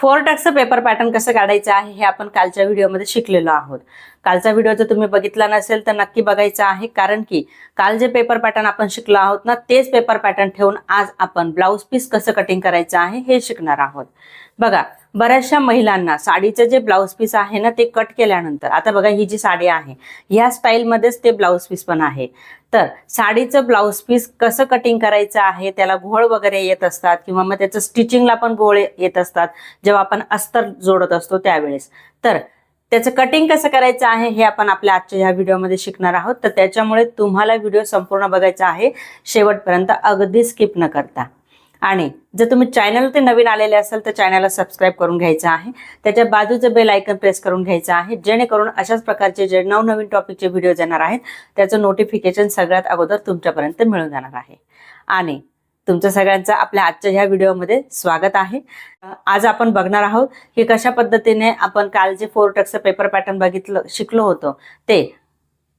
Four टक्सचं paper pattern कसं काढायचं आहे हे आपण कालच्या व्हिडिओमध्ये शिकलेलो आहोत. कालचा व्हिडिओ जर तुम्ही बघितला नसेल तर नक्की बघायचा आहे. कारण की काल जे पेपर पॅटर्न आपण शिकलो आहोत ना तेच पेपर पॅटर्न ठेवून आज आपण ब्लाऊज पीस कसं कटिंग करायचं आहे हे शिकणार आहोत. बघा बऱ्याचशा महिलांना साडीचं जे ब्लाऊज पीस आहे ना ते कट केल्यानंतर आता बघा ही जी साडी आहे ह्या स्टाईलमध्येच ते ब्लाऊज पीस पण आहे. तर साडीचं ब्लाऊज पीस कसं कटिंग करायचं आहे त्याला घोळ वगैरे येत असतात किंवा मग त्याचं स्टिचिंगला पण घोळ येत असतात जेव्हा आपण अस्तर जोडत असतो त्यावेळेस. तर त्याचं कटिंग कसं करायचं आहे हे आपण आपल्या आजच्या ह्या व्हिडिओमध्ये शिकणार आहोत. तर त्याच्यामुळे तुम्हाला व्हिडिओ संपूर्ण बघायचा आहे. शेवटपर्यंत अगदी स्किप न करता. आणि जर तुम्ही चॅनलवरती नवीन आलेले असाल तर चॅनलला सबस्क्राईब करून घ्यायचं आहे. त्याच्या बाजूचं बेल आयकन प्रेस करून घ्यायचं आहे. जेणेकरून अशाच प्रकारचे जे नवनवीन टॉपिकचे व्हिडिओ येणार आहेत त्याचं नोटिफिकेशन सगळ्यात अगोदर तुमच्यापर्यंत मिळून जाणार आहे. आणि तुमचं सगळ्यांचं आपल्या आजच्या ह्या व्हिडिओमध्ये स्वागत आहे. आज आपण बघणार आहोत की कशा पद्धतीने आपण काल जे फोर टक्सचं पेपर पॅटर्न बघितलं शिकलो होतो ते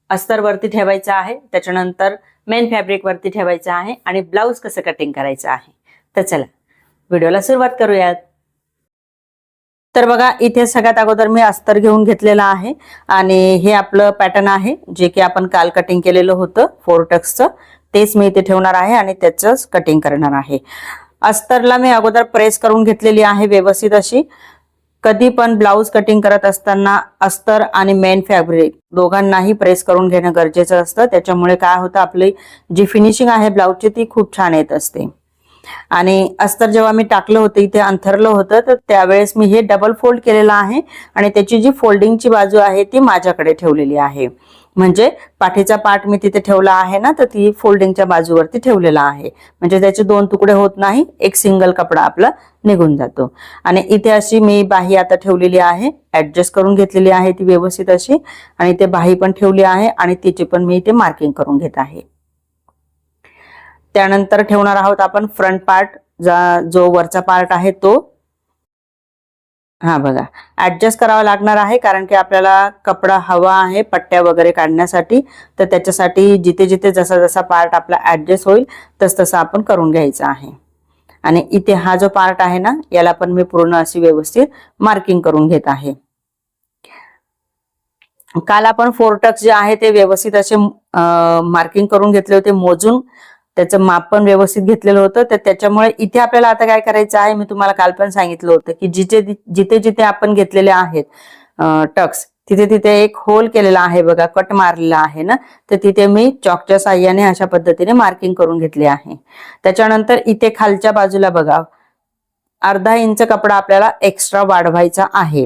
अस्तरवरती ठेवायचं आहे त्याच्यानंतर मेन फॅब्रिकवरती ठेवायचं आहे आणि ब्लाऊज कसं कटिंग करायचं आहे. तर चला व्हिडिओला सुरुवात करूयात. तर बघा इथे सगळ्यात अगोदर मी अस्तर घेऊन घेतलेला आहे आणि हे आपलं पॅटर्न आहे जे की आपण काल कटिंग केलेलं होतं फोर टक्सचं तेच मी इथे ठेवणार आहे आणि त्याचंच कटिंग करणार आहे. अस्तरला मी अगोदर प्रेस करून घेतलेली आहे व्यवस्थित अशी. कधी पण ब्लाऊज कटिंग करत असताना अस्तर आणि मेन फॅब्रिक दोघांनाही प्रेस करून घेणं गरजेचं असतं. त्याच्यामुळे काय होतं आपली जी फिनिशिंग आहे ब्लाऊजची ती खूप छान येत असते. आणि अस्तर जेव्हा मी टाकलं होतं इथे अंथरलं होतं तर त्यावेळेस मी हे डबल फोल्ड केलेलं आहे आणि त्याची जी फोल्डिंगची बाजू आहे ती माझ्याकडे ठेवलेली आहे. म्हणजे पाठीचा पार्ट मी तिथे ठेवला आहे ना तर ती फोल्डिंगच्या बाजूवरती ठेवलेला आहे. म्हणजे त्याचे दोन तुकडे होत नाही एक सिंगल कपडा आपला निघून जातो. आणि इथे अशी मी बाही आता ठेवलेली आहे ऍडजस्ट करून घेतलेली आहे ती व्यवस्थित अशी. आणि ते बाही पण ठेवली आहे आणि तिची पण मी इथे मार्किंग करून घेत आहे. त्यानंतर ठेवणार आहोत आपण फ्रंट पार्ट जो वरचा पार्ट आहे तो. हा बघा. ऍडजस्ट करावा लागणार आहे कारण की आपल्याला कपडा हवा आहे पट्ट्या वगैरे काढण्यासाठी. तर त्याच्यासाठी जिथे जिथे जसा जसा पार्ट आपला ऍडजस्ट होईल तस तसा आपण करून घ्यायचं आहे. आणि इथे हा जो पार्ट आहे ना याला पण मी पूर्ण अशी व्यवस्थित मार्किंग करून घेत आहे. काल आपण फोरटक्स जे आहे ते व्यवस्थित असे मार्किंग करून घेतले होते मोजून. त्याचं मापन व्यवस्थित घेतलेलं होतं. तर त्याच्यामुळे इथे आपल्याला आता काय करायचं आहे? मी तुम्हाला काल पण सांगितलं होतं की जिथे जिथे जिथे आपण घेतलेले आहेत टक्स तिथे तिथे एक होल केलेला आहे बघा कट मारलेला आहे ना? तर तिथे मी चॉकच्या साह्याने अशा पद्धतीने मार्किंग करून घेतले आहे. त्याच्यानंतर इथे खालच्या बाजूला बघा अर्धा इंच कपडा आपल्याला एक्स्ट्रा वाढवायचा आहे.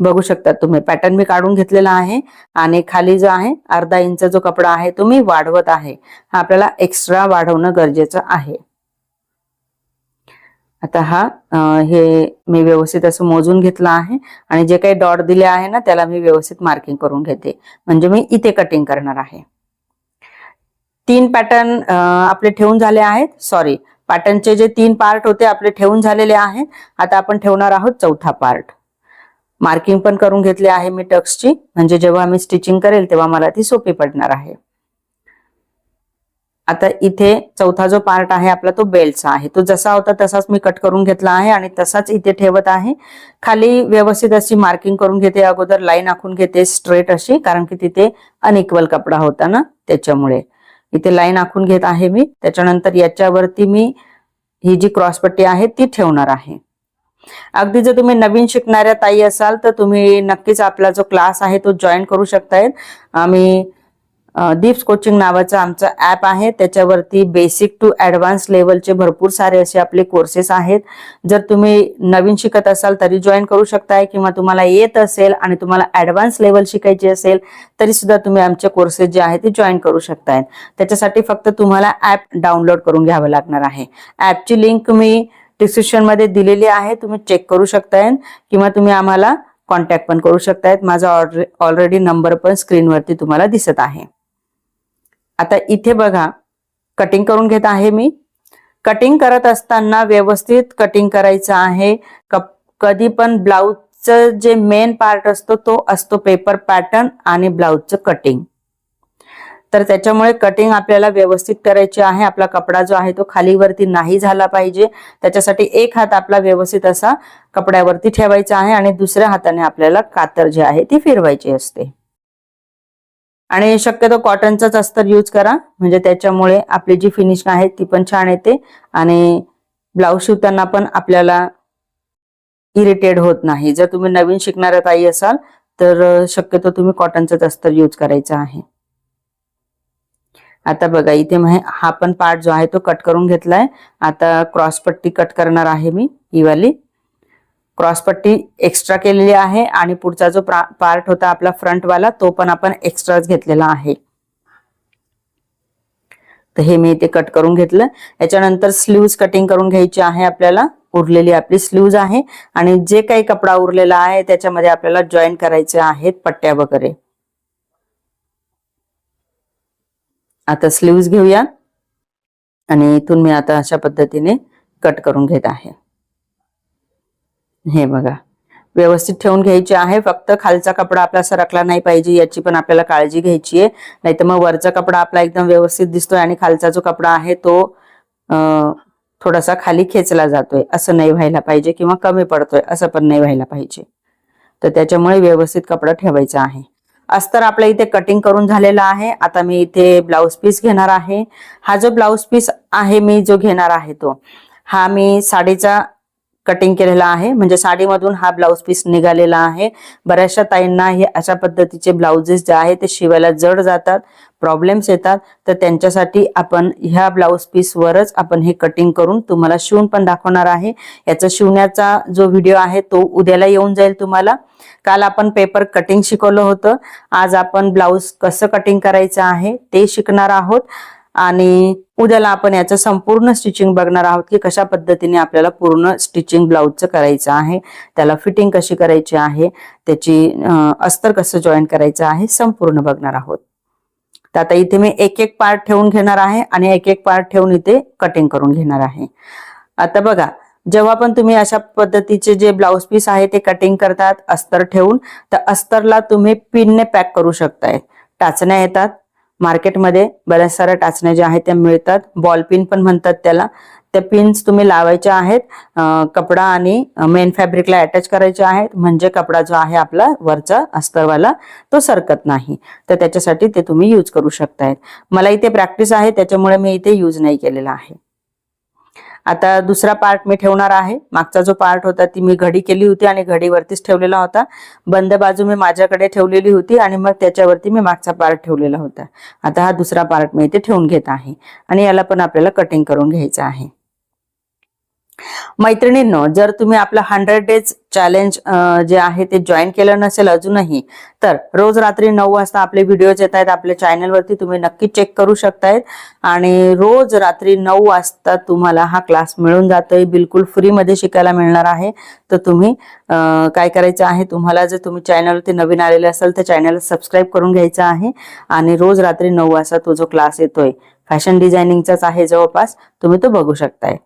बघू शकता तुम्ही. पॅटर्न मी काढून घेतलेला आहे आणि खाली जो आहे अर्धा इंच जो कपडा आहे तो मी वाढवत आहे. हा आपल्याला एक्स्ट्रा वाढवणं गरजेचं आहे. आता हा हे मी व्यवस्थित असं मोजून घेतलं आहे आणि जे काही डॉट दिले आहे ना त्याला मी व्यवस्थित मार्किंग करून घेते. म्हणजे मी इथे कटिंग करणार आहे. तीन पॅटर्न आपले ठेवून झाले आहेत. सॉरी पॅटर्नचे जे तीन पार्ट होते आपले ठेवून झालेले आहेत आता आपण ठेवणार आहोत चौथा पार्ट मार्किंग पण करून घेतली आहे मी टक्सची. म्हणजे जेव्हा मी स्टिचिंग करेल तेव्हा मला ती सोपी पडणार आहे. आता इथे चौथा जो पार्ट आहे आपला तो बेल्टचा आहे. तो जसा होता तसाच मी कट करून घेतला आहे आणि तसाच इथे ठेवत आहे. खाली व्यवस्थित अशी मार्किंग करून घेते. अगोदर लाईन आखून घेते स्ट्रेट अशी कारण की तिथे अनइक्वल कपडा होता ना त्याच्यामुळे. इथे लाईन आखून घेत आहे मी. त्याच्यानंतर याच्यावरती मी ही जी क्रॉसपट्टी आहे ती ठेवणार आहे. अगदी जर तुम्ही नवीन शिकणाऱ्या ताई असाल तर तुम्ही नक्कीच आपला जो क्लास आहे तो जॉईन करू शकतायत. आम्ही दीप्स कोचिंग नावाचं आमचं ऍप आहे. त्याच्यावरती बेसिक टू ऍडव्हान्स लेवलचे भरपूर सारे असे आपले कोर्सेस आहेत. जर तुम्ही नवीन शिकत असाल तरी जॉईन करू शकताय किंवा तुम्हाला येत असेल आणि तुम्हाला ऍडव्हान्स लेवल शिकायची असेल तरी सुद्धा तुम्ही आमचे कोर्सेस जे आहेत ते जॉईन करू शकतायत. त्याच्यासाठी फक्त तुम्हाला ऍप डाउनलोड करून घ्यावं लागणार आहे. ऍपची लिंक मी डिस्क्रिप्शनमध्ये दिलेली आहे. तुम्ही चेक करू शकताय किंवा तुम्ही आम्हाला कॉन्टॅक्ट पण करू शकतायत. माझा ऑलरेडी नंबर पण स्क्रीनवरती तुम्हाला दिसत आहे. आता इथे बघा कटिंग करून घेत आहे मी. कटिंग करत असताना व्यवस्थित कटिंग करायचं आहे. कधी पण ब्लाऊजचं जे मेन पार्ट असतो तो असतो पेपर पॅटर्न आणि ब्लाऊजचं कटिंग तर त्याच्यामुळे कटिंग आपल्याला व्यवस्थित करायची आहे. आपला कपडा जो आहे तो खालीवरती नाही झाला पाहिजे. त्याच्यासाठी एक हात आपला व्यवस्थित असा कपड्यावरती ठेवायचा आहे आणि दुसऱ्या हाताने आपल्याला कातर जी आहे ती फिरवायची असते. आणि शक्यतो कॉटनचाच अस्तर यूज करा. म्हणजे त्याच्यामुळे आपली जी फिनिशिंग आहे ती पण छान येते आणि ब्लाऊज शिवताना पण आपल्याला इरिटेड होत नाही. जर तुम्ही नवीन शिकणाऱ्या ताई असाल तर शक्यतो तुम्ही कॉटनचाच अस्तर यूज करायचा आहे. आता बघा इथे हा पण पार्ट जो आहे तो कट करून घेतलाय. आता क्रॉस पट्टी कट करणार आहे मी ही वाली. क्रॉस पट्टी एक्स्ट्रा केलेली आहे आणि पुढचा जो पार्ट होता आपला फ्रंट वाला तो पण आपण एक्स्ट्राच घेतलेला आहे. तर हे मी इथे कट करून घेतलं. याच्यानंतर स्लीव्ज कटिंग करून घ्यायची आहे आपल्याला. उरलेली आपली स्लीव्ज आहे. आणि जे काही कपडा उरलेला आहे त्याच्यामध्ये आपल्याला जॉईन करायचे आहेत पट्ट्या वगैरे. आता स्लीव्ज घेऊया आणि इथून मी आता अशा पद्धतीने कट करून घेत आहे. हे बघा. व्यवस्थित ठेवून घ्यायची आहे. फक्त खालचा कपडा आपला सरकला नाही पाहिजे याची पण आपल्याला काळजी घ्यायची आहे. नाहीतर मग वरचा कपडा आपला एकदम व्यवस्थित दिसतोय आणि खालचा जो कपडा आहे तो थोडासा खाली खेचला जातोय. असं नाही व्हायला पाहिजे किंवा कमी पडतोय असं पण नाही व्हायला पाहिजे. तर त्याच्यामुळे व्यवस्थित कपडा ठेवायचा आहे. अस्तर आपल्या इथे कटिंग करून झालेला आहे. आता मी इथे ब्लाऊज पीस घेणार आहे. हा जो ब्लाऊज पीस आहे मी जो घेणार आहे तो हा मी साडीचा कटिंग केलेला आहे. म्हणजे साडीमधून हा ब्लाऊज पीस निघालेला आहे. बऱ्याचशा ताईंना हे अशा पद्धतीचे ब्लाउजेस जे आहे ते शिवायला जड जातात प्रॉब्लेम्स येतात. तर त्यांच्यासाठी आपण ह्या ब्लाऊज पीसवरच आपण हे कटिंग करून तुम्हाला शिवून पण दाखवणार आहे. याचा शिवण्याचा जो व्हिडिओ आहे तो उद्याला येऊन जाईल तुम्हाला. काल आपण पेपर कटिंग शिकवलं होतं. आज आपण ब्लाऊज कसं कटिंग करायचं आहे ते शिकणार आहोत. आणि उद्याला आपण याचं संपूर्ण स्टिचिंग बघणार आहोत की कशा पद्धतीने आपल्याला पूर्ण स्टिचिंग ब्लाऊजचं करायचं आहे त्याला फिटिंग कशी करायची आहे त्याची अस्तर कसं जॉईन करायचं आहे संपूर्ण बघणार आहोत. तर आता इथे मी एक एक पार्ट ठेवून घेणार आहे आणि एक एक पार्ट ठेवून इथे कटिंग करून घेणार आहे. आता बघा जेव्हा पण तुम्ही अशा पद्धतीचे जे ब्लाऊज पीस आहे ते कटिंग करतात अस्तर ठेवून तर अस्तरला तुम्ही पिनने पॅक करू शकताय. टाचण्या येतात मार्केटमध्ये बऱ्याच साऱ्या टाचण्या ज्या आहेत त्या मिळतात. बॉल पिन पण म्हणतात त्याला. त्या पिन्स तुम्ही लावायच्या आहेत. कपडा आणि मेन फॅब्रिकला अटॅच करायचे आहेत. म्हणजे कपडा जो आहे आपला वरचा अस्तरवाला तो सरकत नाही. तर त्याच्यासाठी ते तुम्ही यूज करू शकतायत. मला इथे प्रॅक्टिस आहे. त्याच्यामुळे मी इथे यूज नाही केलेला आहे. आता दुसरा पार्ट मी ठेवणार आहे. मागचा जो पार्ट होता ती मी घडी केली होती आणि घडीवरतीच ठेवलेला होता. बंद बाजू मी माझ्याकडे ठेवलेली होती आणि मग त्याच्यावरती मी मागचा पार्ट ठेवलेला होता. आता हा दुसरा पार्ट मी इथे ठेवून घेत आहे. आणि याला पण आपल्याला कटिंग करून घ्यायचं आहे. मैत्रिणींनो जर तुम्ही आपलं हंड्रेड डेज चॅलेंज जे आहे ते जॉईन केलं नसेल अजूनही तर रोज रात्री नऊ वाजता आपले व्हिडिओज येत आहेत आपल्या चॅनलवरती तुम्ही नक्की चेक करू शकतायत. आणि रोज रात्री नऊ वाजता तुम्हाला हा क्लास मिळून जातोय बिलकुल फ्रीमध्ये शिकायला मिळणार आहे. तर तुम्ही काय करायचं आहे तुम्हाला जर तुम्ही चॅनलवरती नवीन आलेले असाल तर चॅनलला सबस्क्राईब करून घ्यायचं आहे. आणि रोज रात्री नऊ वाजता तो जो क्लास येतोय फॅशन डिझायनिंगचाच आहे जवळपास तुम्ही तो बघू शकताय.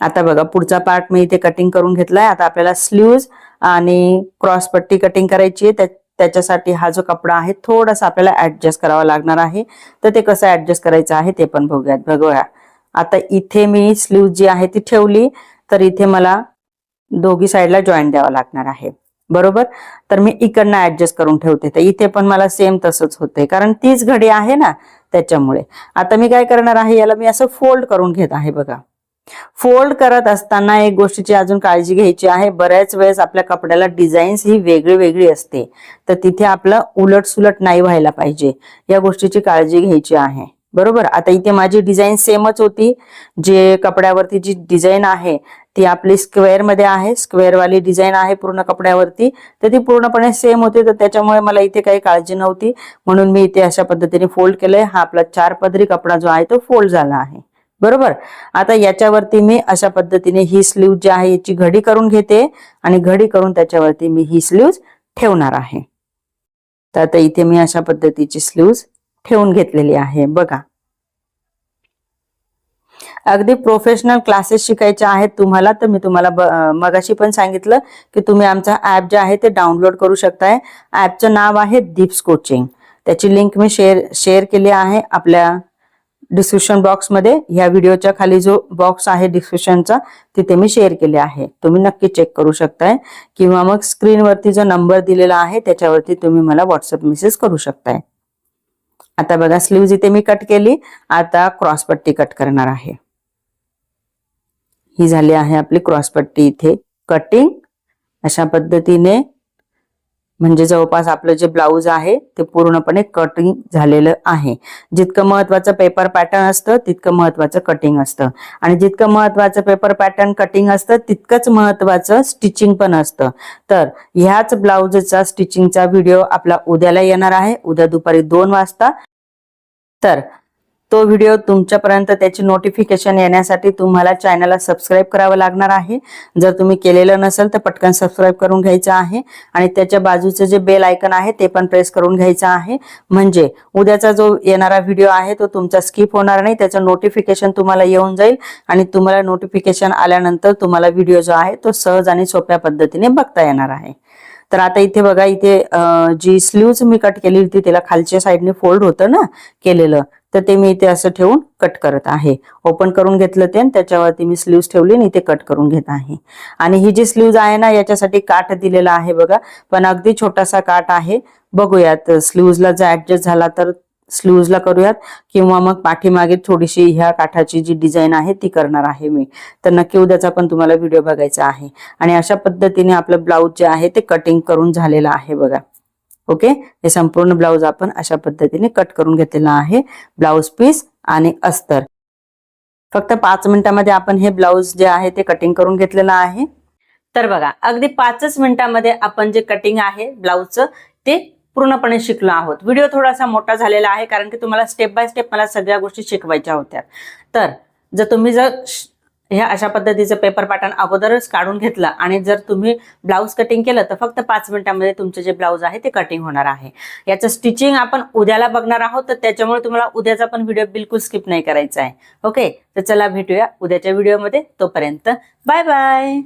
आता बघा पुढचा पार्ट मी इथे कटिंग करून घेतलाय. आता आपल्याला स्लीव्ज आणि क्रॉस पट्टी कटिंग करायची आहे. त्याच्यासाठी हा जो कपडा आहे थोडासा आपल्याला ऍडजस्ट करावा लागणार आहे. तर ते कसं ऍडजस्ट करायचं आहे ते पण बघूयात. बघूया. आता इथे मी स्लीव जी आहे ती ठेवली तर इथे मला दोघी साईडला जॉईंट द्यावा लागणार आहे. बरोबर? तर मी इकडनं ऍडजस्ट करून ठेवते. तर इथे पण मला सेम तसंच होते कारण तीच घडी आहे ना त्याच्यामुळे. आता मी काय करणार आहे याला मी असं फोल्ड करून घेत आहे बघा. फोल्ड करत असताना एक गोष्टीची अजून काळजी घ्यायची आहे. बऱ्याच वेळेस आपल्या कपड्याला डिझाईन्स ही वेगळी वेगळी असते. तर तिथे आपलं उलट सुलट नाही व्हायला पाहिजे. या गोष्टीची काळजी घ्यायची आहे. बरोबर? आता इथे माझी डिझाईन सेमच होती. जे कपड्यावरती जी डिझाईन आहे ती आपली स्क्वेअरमध्ये आहे. स्क्वेअर वाली डिझाईन आहे पूर्ण कपड्यावरती. तर ती पूर्णपणे सेम होती. तर त्याच्यामुळे मला इथे काही काळजी नव्हती. म्हणून मी इथे अशा पद्धतीने फोल्ड केलंय. हा आपला चार पदरी कपडा जो आहे तो फोल्ड झाला आहे. बरोबर? आता याच्यावरती मी अशा पद्धतीने ही स्लीव जी आहे याची घडी करून घेते आणि घडी करून त्याच्यावरती मी ही स्लीव ठेवणार आहे. तर आता इथे मी अशा पद्धतीची स्लीव ठेवून घेतलेली आहे. बघा. अगदी प्रोफेशनल क्लासेस शिकायचे आहेत तुम्हाला तर मी तुम्हाला मगाशी पण सांगितलं की तुम्ही आमचा ऍप जे आहे ते डाउनलोड करू शकताय. ऍपचं नाव आहे दीप्स कोचिंग त्याची लिंक मी शेअर शेअर केली आहे आपल्या डिस्क्रिप्शन बॉक्समध्ये ह्या व्हिडिओच्या खाली जो बॉक्स आहे डिस्क्रिप्शनचा तिथे मी शेअर केले आहे. तुम्ही नक्की चेक करू शकताय. किंवा मग स्क्रीनवरती जो नंबर दिलेला आहे त्याच्यावरती तुम्ही मला व्हॉट्सअप मेसेज करू शकताय. आता बघा स्लीव्ज इथे मी कट केली आता क्रॉस पट्टी कट करणार आहे. ही झाली आहे आपली क्रॉसपट्टी इथे कटिंग अशा पद्धतीने म्हणजे जवळपास आपलं जे ब्लाऊज आहे ते पूर्णपणे कटिंग झालेलं आहे. जितकं महत्वाचं पेपर पॅटर्न असतं तितकं महत्वाचं कटिंग असतं. आणि जितकं महत्वाचं पेपर पॅटर्न कटिंग असतं तितकंच महत्वाचं स्टिचिंग पण असतं. तर ह्याच ब्लाऊजचा स्टिचिंगचा व्हिडिओ आपला उद्याला येणार आहे. उद्या दुपारी दोन वाजता. तर तो व्हिडिओ तुमच्यापर्यंत त्याची नोटिफिकेशन येण्यासाठी तुम्हाला चॅनलला सबस्क्राईब करावं लागणार आहे. जर तुम्ही केलेलं नसेल तर पटकन सबस्क्राईब करून घ्यायचं आहे. आणि त्याच्या बाजूचं जे बेल आयकन आहे ते पण प्रेस करून घ्यायचं आहे. म्हणजे उद्याचा जो येणारा व्हिडिओ आहे तो तुमचा स्किप होणार नाही. त्याचं नोटिफिकेशन तुम्हाला येऊन जाईल. आणि तुम्हाला नोटिफिकेशन आल्यानंतर तुम्हाला व्हिडिओ जो आहे तो सहज आणि सोप्या पद्धतीने बघता येणार आहे. तर आता इथे बघा इथे जी स्लीव्ज मी कट केली होती त्याला खालच्या साईडने फोल्ड होतं ना केलेलं. तर ते मी इथे असं ठेवून कट करत आहे. ओपन करून घेतलं ते आणि त्याच्यावरती मी स्लीव्ज ठेवली आणि इथे कट करून घेत आहे. आणि ही जी स्लीव्ज आहे ना याच्यासाठी काठ दिलेला आहे बघा. पण अगदी छोटासा काठ आहे. बघूयात स्लीव्जला जर ऍडजस्ट झाला तर स्लीव्जला करूयात. किंवा मग पाठीमागे थोडीशी ह्या काठाची जी डिझाईन आहे ती करणार आहे मी. तर नक्की उद्याचा पण तुम्हाला व्हिडिओ बघायचा आहे. आणि अशा पद्धतीने आपलं ब्लाऊज जे आहे ते कटिंग करून झालेलं आहे बघा. ओके? हे संपूर्ण ब्लाऊज आपण अशा पद्धतीने कट करून घेतलेला आहे. ब्लाऊज पीस आणि अस्तर. फक्त पाच मिनिटामध्ये आपण हे ब्लाऊज जे आहे ते कटिंग करून घेतलेलं आहे. तर बघा अगदी पाचच मिनिटामध्ये आपण जे कटिंग आहे ब्लाऊजचं ते पूर्णपणे शिकलो आहोत. व्हिडिओ थोडासा मोठा झालेला आहे कारण की तुम्हाला स्टेप बाय स्टेप मला सगळ्या गोष्टी शिकवायच्या होत्या. तर जर तुम्ही जर ह्या अशा पद्धतीचं पेपर पॅटर्न अगोदरच काढून घेतलं. आणि जर तुम्ही ब्लाऊज कटिंग केलं तर फक्त पाच मिनिटांमध्ये तुमचं जे ब्लाऊज आहे ते कटिंग होणार आहे. याचं स्टिचिंग आपण उद्याला बघणार आहोत तर त्याच्यामुळे तुम्हाला उद्याचा पण व्हिडिओ बिलकुल स्किप नाही करायचा आहे. ओके तर चला भेटूया उद्याच्या व्हिडिओमध्ये तोपर्यंत बाय बाय